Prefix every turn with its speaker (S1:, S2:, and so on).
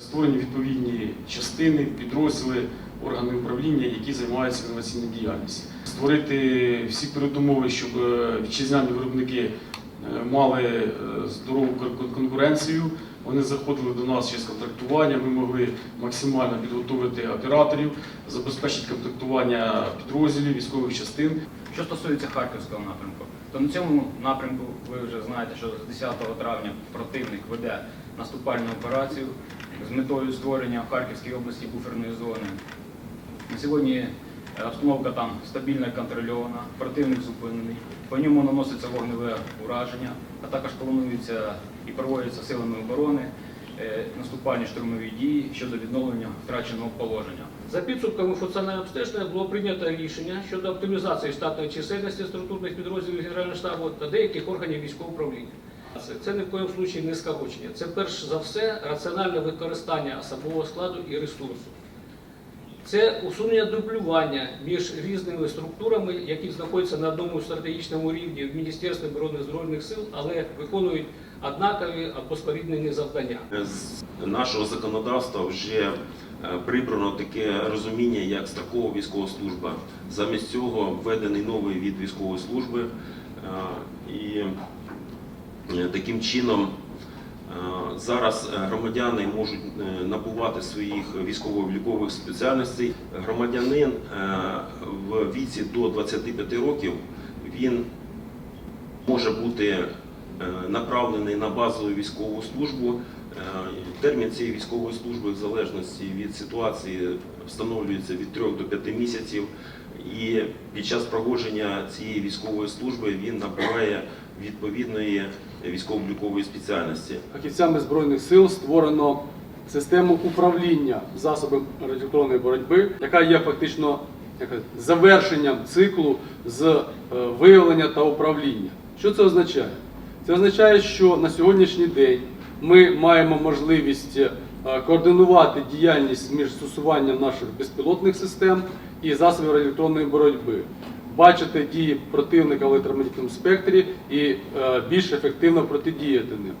S1: Створені відповідні частини, підрозділи, органи управління, які займаються інноваційною діяльністю. Створити всі передумови, щоб е, вітчизняні виробники мали е, здорову конкуренцію. Вони заходили до нас через контрактування. Ми могли максимально підготувати операторів, забезпечити комплектування підрозділів, військових частин.
S2: Що стосується Харківського напрямку, то на цьому напрямку ви вже знаєте, що з 10 травня противник веде наступальну операцію з метою створення в Харківській області буферної зони. На сьогодні е, обстановка там стабільна контрольована, противник зупинений, по ньому наноситься вогневе ураження, а також планується і проводяться силами оборони е, наступальні штурмові дії щодо відновлення втраченого положення.
S3: За підсумками функціонального обстеження було прийнято рішення щодо оптимізації штатної чисельності структурних підрозділів Генерального штабу та деяких органів військового управління. Це ні в коєму случаї не скорочення. Це перш за все раціональне використання особового складу і ресурсу. Це усунення дублювання між різними структурами, які знаходяться на одному стратегічному рівні в Міністерстві оборони Збройних сил, але виконують однакові або споріднені завдання.
S4: З нашого законодавства вже е, прибрано таке розуміння, як строкова військова служба. Замість цього введений новий від військової служби, Е, і е, таким чином зараз е, громадяни можуть е, набувати своїх військово-облікових спеціальностей. Громадянин е, в віці до 25 років він може бути е, направлений на базову військову службу. Е, Термін цієї військової служби в залежності від ситуації встановлюється від 3 до 5 місяців. І під час проходження цієї військової служби він набуває відповідної військово-облікової спеціальності.
S5: Фахівцями Збройних сил створено систему управління засобами радіоелектронної боротьби, яка є фактично завершенням циклу з е, виявлення та управління. Що це означає? Це означає, що на сьогоднішній день ми маємо можливість е, координувати діяльність між застосуванням наших безпілотних систем і засобів електронної боротьби, бачити дії противника в електромагнітному спектрі і е, більш ефективно протидіяти ним.